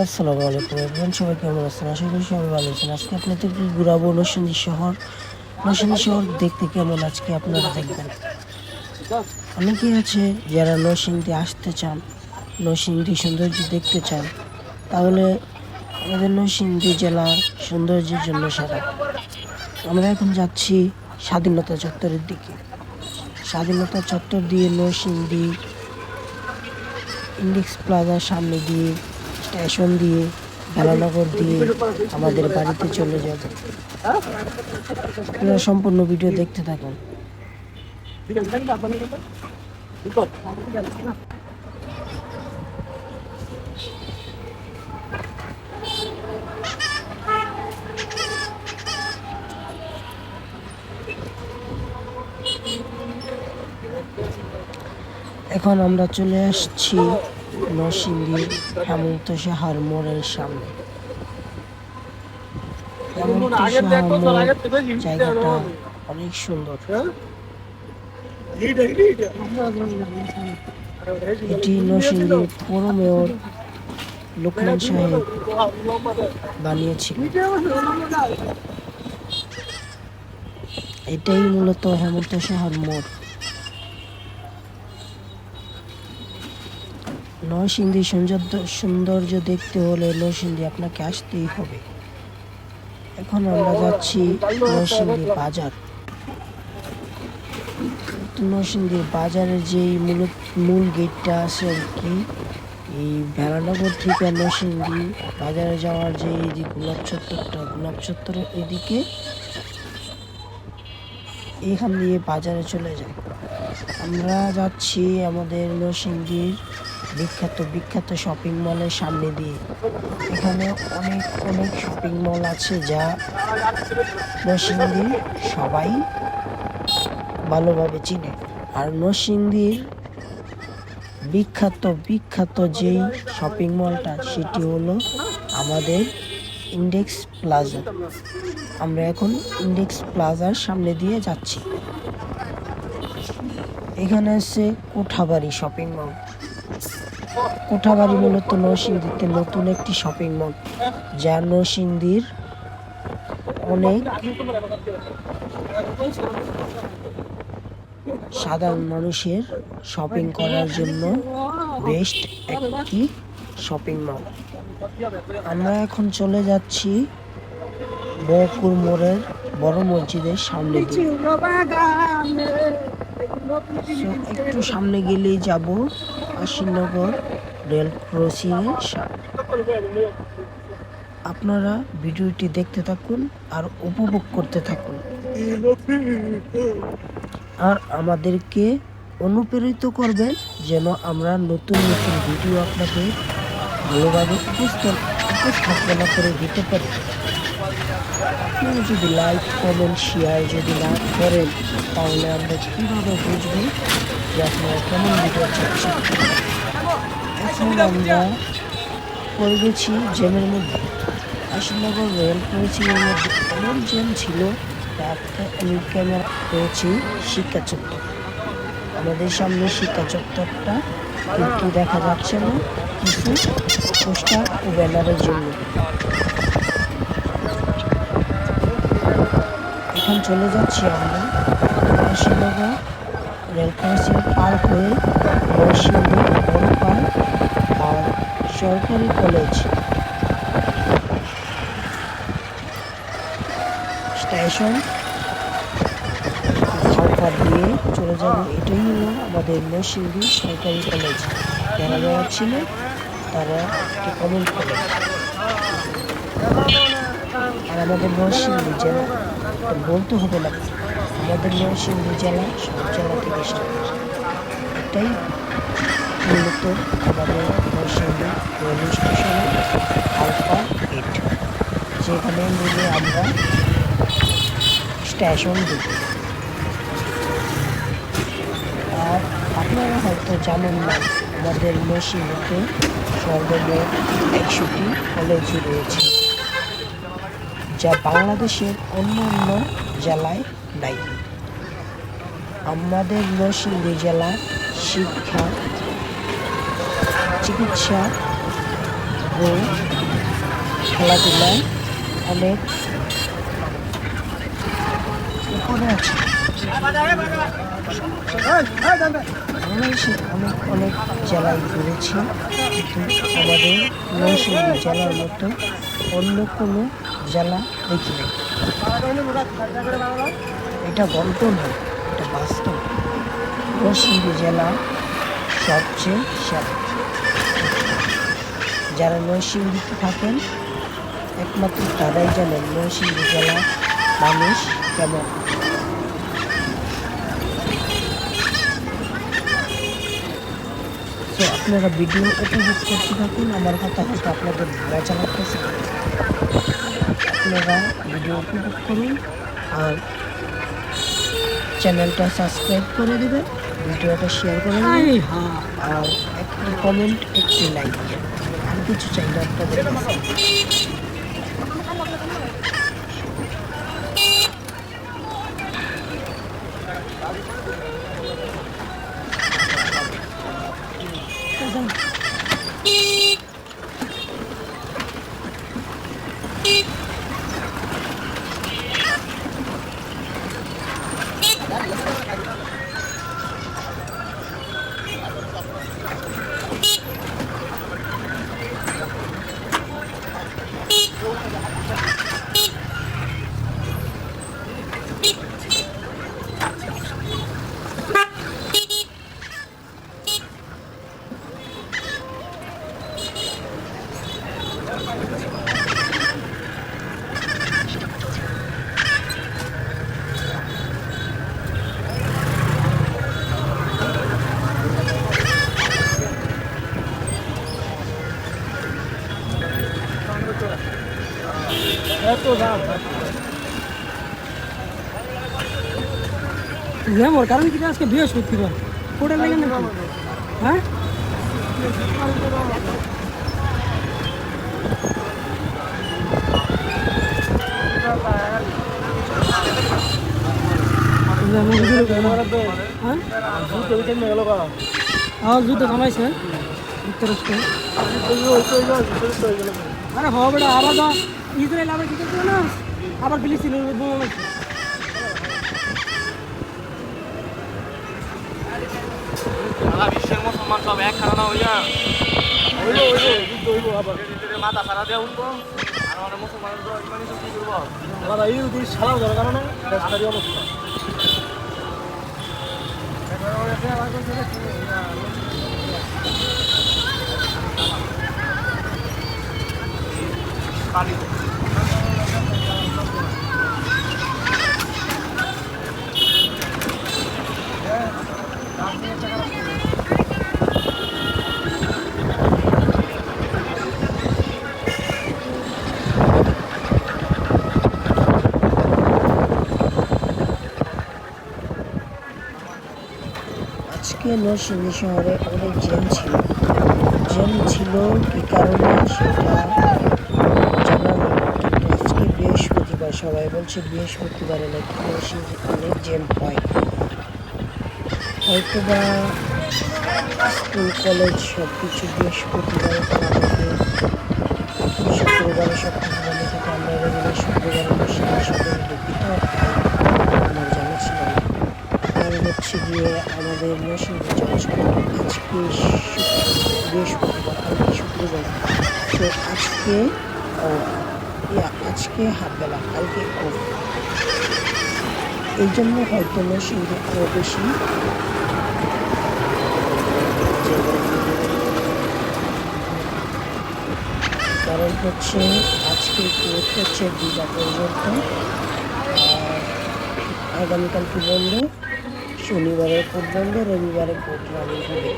আসসালামু আলাইকুম এভরিওয়ান সবাই কেমন আছেন? আশা করি সবাই ভালো আছেন। আজকে আপনাদেরকে ঘুরাবো নরসিংদী শহর। নরসিংদী শহর দেখতে কেমন আজকে আপনারা দেখবেন? অনেকেই আছে যারা নরসিংদী আসতে চান, নরসিংদী সৌন্দর্য দেখতে চান, তাহলে আমাদের নরসিংদী জেলার সৌন্দর্যের জন্য সেরা। আমরা এখন যাচ্ছি স্বাধীনতা চত্বরের দিকে। স্বাধীনতা চত্বর দিয়ে নরসিংদী ইন্ডেক্স প্লাজার সামনে দিয়ে স্টেশন দিয়ে, বেলানগর দিয়ে আমাদের বাড়িতে চলে যাব। আপনারা সম্পূর্ণ ভিডিও দেখতে থাকুন। এখন আমরা চলে আসছি নরসিংদী হেমন্ত সাহার মোড়ের সামনে। হেমন্ত সাহার মোড় জায়গাটা অনেক সুন্দর। এটি নরসিংদীর পৌর মেয়র লোকমান সাহেব বানিয়েছিলেন এটাই মূলত হেমন্ত সাহার মোড় নরসিংদী সৌন্দর্য সৌন্দর্য দেখতে হলে নরসিংদী আপনাকে আসতেই হবে। এখন আমরা যাচ্ছি নরসিংদী বাজার। নরসিংদী বাজারের যেই মূল মূল গেটটা আছে আর কি, এই ভেলানগর থেকে নরসিংদী বাজারে যাওয়ার যে এই যে গোলাপ চত্বরটা, গোলাপ চত্বরের এদিকে এখান দিয়ে বাজারে চলে যায় আমরা যাচ্ছি আমাদের নরসিংদীর বিখ্যাত বিখ্যাত শপিং মলের সামনে দিয়ে। এখানে অনেক অনেক শপিং মল আছে যা নরসিংদীর সবাই ভালোভাবে চিনে। আর নরসিংদীর বিখ্যাত বিখ্যাত যেই শপিং মলটা সেটি হলো আমাদের ইন্ডেক্স প্লাজা আমরা এখন ইন্ডেক্স প্লাজার সামনে দিয়ে যাচ্ছি। এখানে আছে কোঠাবাড়ি শপিং মল কোঠাবাড়ি মূলত নরসিংদীতে নতুন একটি শপিং মল যা নরসিংদীর অনেক সাধারণ মানুষের শপিং করার জন্য বেস্ট একটি শপিং মল আমরা এখন চলে যাচ্ছি বকুর মোড়ের বড় মসজিদের সামনে একটু সামনে গেলেই যাব আশিনগর রেল ক্রসিং এর সামনে। আপনারা ভিডিওটি দেখতে থাকুন আর উপভোগ করতে থাকুন। আর আমাদেরকে অনুপ্রেরিত করবেন যেন আমরা নতুন নতুন ভিডিও আপনাদের ভালোভাবে উপস্থাপনা করে দিতে পারি। আপনারা যদি লাইক কমেন্ট শেয়ার যদি না করেন, তাহলে আমরা কীভাবে বুঝব যে আপনারা কেমন আমরা পড়ে গেছি জ্যামের মধ্যে আশিনগর রেল ক্রসিংয়ের মধ্যে এমন জ্যাম ছিল তাতে আমি ক্যামেরা পেয়েছি শিক্ষা চত্বর আমাদের সামনে শিক্ষা চত্বরটা কিন্তু দেখা যাচ্ছে না কিছু পোস্টার ও ব্যানারের জন্য এখন চলে যাচ্ছি আমরা। নরসিংহগড় রেল ক্রসিং পার হয়ে বড় পার্ক আর সরকারি কলেজ স্টেশন খাওয়ার দিয়ে চলে যাব। এটাই হলো আমাদের নরসিংদী সরকারি কলেজ। যারা যারা ছিল, তারা একটু কমেন্ট করে। আর আমাদের নরসিংদী তো বলতে হবে না। আমাদের নরসিংদী জেলা, সব জেলা থেকে এটাই মূলত আমাদের নরসিংদী রেল স্টেশনে, আলফা এইট যেখানে মিলে আমরা স্টেশন দিই আর আপনারা হয়তো জানেন না, আমাদের নরসিংদীতে সর্বমোট একশোটি কলেজ রয়েছে, যা বাংলাদেশের অন্য অন্য জেলায় নাই। আমাদের নরসিংদী জেলা শিক্ষা, চিকিৎসা ও খেলাধুলায় অনেক অনেক অনেক জেলায় ঘুরেছি, কিন্তু আমাদের নরসিংদী জেলার মতো অন্য কোনো জেলা দেখিনি এটা গল্প নয় এটা বাস্তব। নরসিংদী জেলা সবচেয়ে সেরা। যারা নরসিংদীতে থাকেন, একমাত্র তারাই জানেন নরসিংদী জেলা মানুষ কেমন। তো আপনারা ভিডিও উপভোগ করতে থাকুন, আমার কথা হয়তো আপনাদের মজা লাগতেছে আপনারা ভিডিও উপভোগ করুন, আর চ্যানেলটা সাবস্ক্রাইব করে দেবেন ভিডিওটা শেয়ার করে দেবেন আর একটা কমেন্ট একটি লাইক আর কিছু চাই না আপনাদের জ্যামর কারণ কি আজকে বৃহস্পতিবার? কোটা লাগে নাকি? হ্যাঁ? হ্যাঁ? জুতো যুক্তরাষ্ট্র আরে হবে বেটা তো ইসরায়েল আবার কি করছে না আবার ফিলিস্তিন বোমা বিশ্বের মুসলমান সব এক খানা হইয়া মাথা সারা দেওয়া উঠবো। আর আমাদের মুসলমানের তো ইমানই তো কি করব? আজকে নরসিংদী শহরে অনেক জ্যাম ছিল। জ্যাম ছিল কি কারণে? সেটা জানা নেই কিন্তু আজকে বৃহস্পতিবার। সবাই বলছে বৃহস্পতিবারে নাকি অনেক জ্যাম হয়। হয়তো বা স্কুল, কলেজ সব কিছু বৃহস্পতিবারে শুক্রবারে সব কিছু বন্ধ থাকে। আমরা শুক্রবারে শহরে দুঃখিত আমার জানা ছিল না আর হচ্ছে গিয়ে আমাদের নরসিংদী জনসভা আজকে বৃহস্পতিবার কালকে শুক্রবার। তো আজকে আজকে হাফ বেলা কালকে এই জন্য হয়তো নরসিংদী আরও বেশি কারণ হচ্ছে আজকে কোর্ট হচ্ছে দুটা পর্যন্ত। আর আগামীকাল কি বন্ধ শনিবারে কোর্ট বন্ধ রবিবারে রানিং হবে।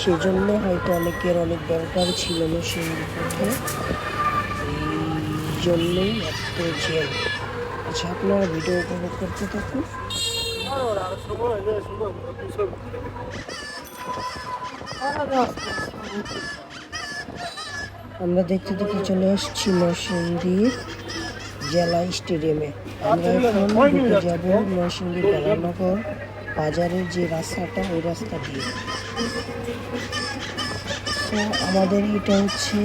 সেজন্য হয়তো অনেকের অনেক দরকার ছিল না সেই এই জন্যই এত জেল। আচ্ছা আপনারা ভিডিও উপভোগ করতে থাকুন। আমরা দেখতে দেখতে চলে এসেছি নরসিংদীর জেলা স্টেডিয়ামে। আমরা এখন যাব নরসিংদী বেলানগর। বাজারের যে রাস্তাটা, ওই রাস্তা দিয়ে। তো আমাদের এটা হচ্ছে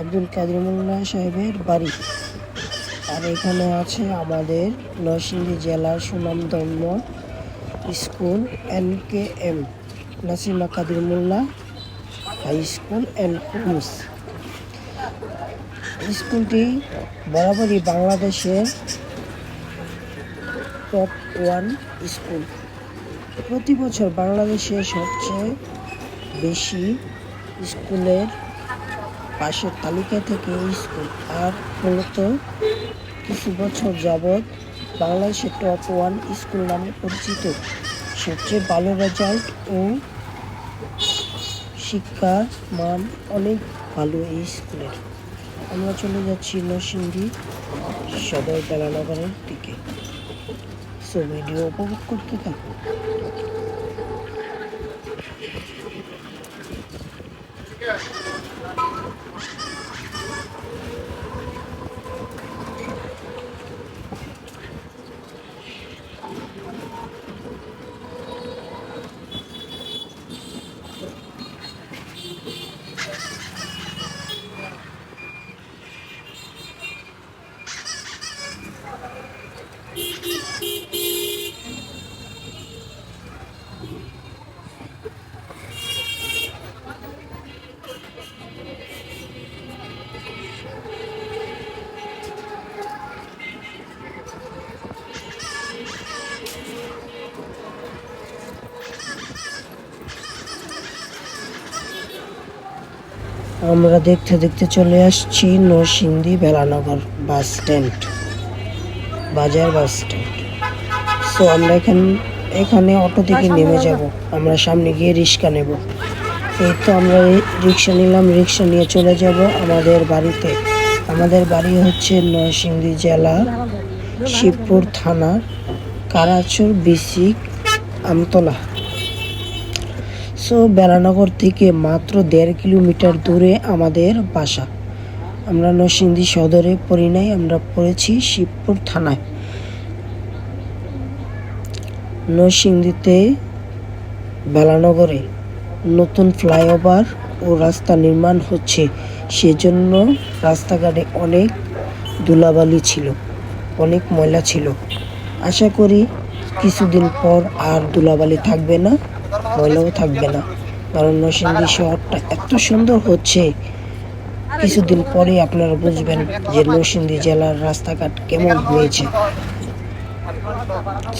আব্দুল কাদের মোল্লা সাহেবের বাড়ি। আর এখানে আছে আমাদের নরসিংদী জেলার সুনামধন্য school, N K M, Nasima Kader Mollah high school and college স্কুলটি বরাবরই বাংলাদেশের টপ ওয়ান স্কুল। প্রতি বছর বাংলাদেশে সবচেয়ে বেশি স্কুলের পাশের তালিকা থেকে স্কুল। আর মূলত কিছু বছর যাবৎ বাংলাদেশের টপ ওয়ান স্কুল নামে পরিচিত। সবচেয়ে ভালো রেজাল্ট ও শিক্ষার মান অনেক ভালো এই স্কুলের। আমরা চলে যাচ্ছি নরসিংদী সদর বেলানগরের দিকে। সো ভিডিও উপভোগ করতে থাকুন আমরা দেখতে দেখতে চলে আসছি নরসিংদী বেলানগর বাস স্ট্যান্ড বাজার বাস স্ট্যান্ড। সো আমরা এখান এখানে অটো থেকে নেমে যাব। আমরা সামনে গিয়ে রিক্সা নেব। এই তো আমরা রিক্সা নিলাম রিক্সা নিয়ে চলে যাব আমাদের বাড়িতে। আমাদের বাড়ি হচ্ছে নরসিংদী জেলা শিবপুর থানা কারাচর বিসিক আমতলা। সো বেলানগর থেকে মাত্র দেড় কিলোমিটার দূরে আমাদের বাসা। আমরা নরসিংদী সদরে পড়ি নাই, আমরা পড়েছি শিবপুর থানায়। নরসিংদীতে বেলানগরে নতুন ফ্লাইওভার ও রাস্তা নির্মাণ হচ্ছে, সেজন্য রাস্তাঘাটে অনেক ধুলাবালি ছিল, অনেক ময়লা ছিল। আশা করি কিছুদিন পর আর ধুলাবালি থাকবে না। ময়লাও থাকবে না। কারণ নরসিংদী শহরটা এত সুন্দর হচ্ছে। কিছুদিন পরে আপনারা বুঝবেন যে নরসিংদী জেলার রাস্তাঘাট কেমন হয়েছে।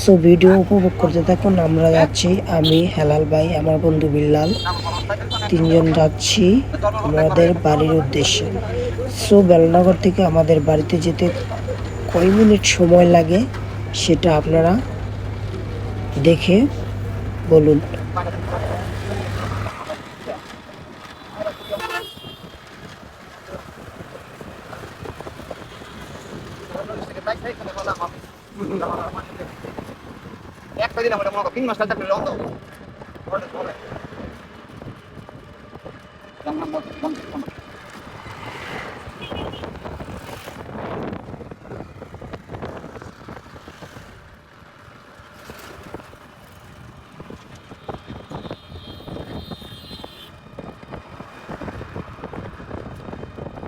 সো ভিডিও উপভোগ করতে থাকুন। আমরা যাচ্ছি, আমি হেলাল ভাই, আমার বন্ধু বিল্লাল। তিনজন যাচ্ছি আমাদের বাড়ির উদ্দেশ্যে। সো বেলনগর থেকে আমাদের বাড়িতে যেতে কয় মিনিট সময় লাগে, সেটা আপনারা দেখে বলুন। একটা দিন আমরা মনে তিন মাস কাজ চাকরি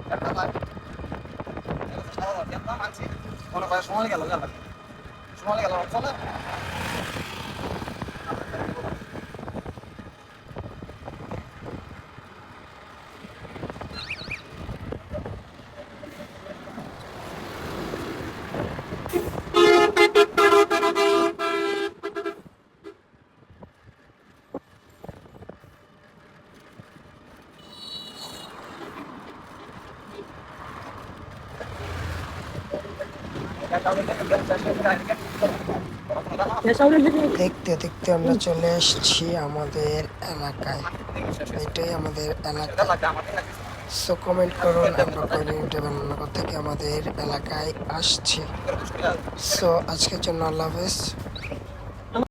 লন্দ মনে করে সময় গেল গেল সময় গেল চলে দেখতে দেখতে আমরা চলে এসেছি আমাদের এলাকায়। এটাই আমাদের এলাকা। সো কমেন্ট করুন, আমরা কয় বানানোর থেকে আমাদের এলাকায় আসছি। সো আজকের জন্য আল্লাহ হাফেজ।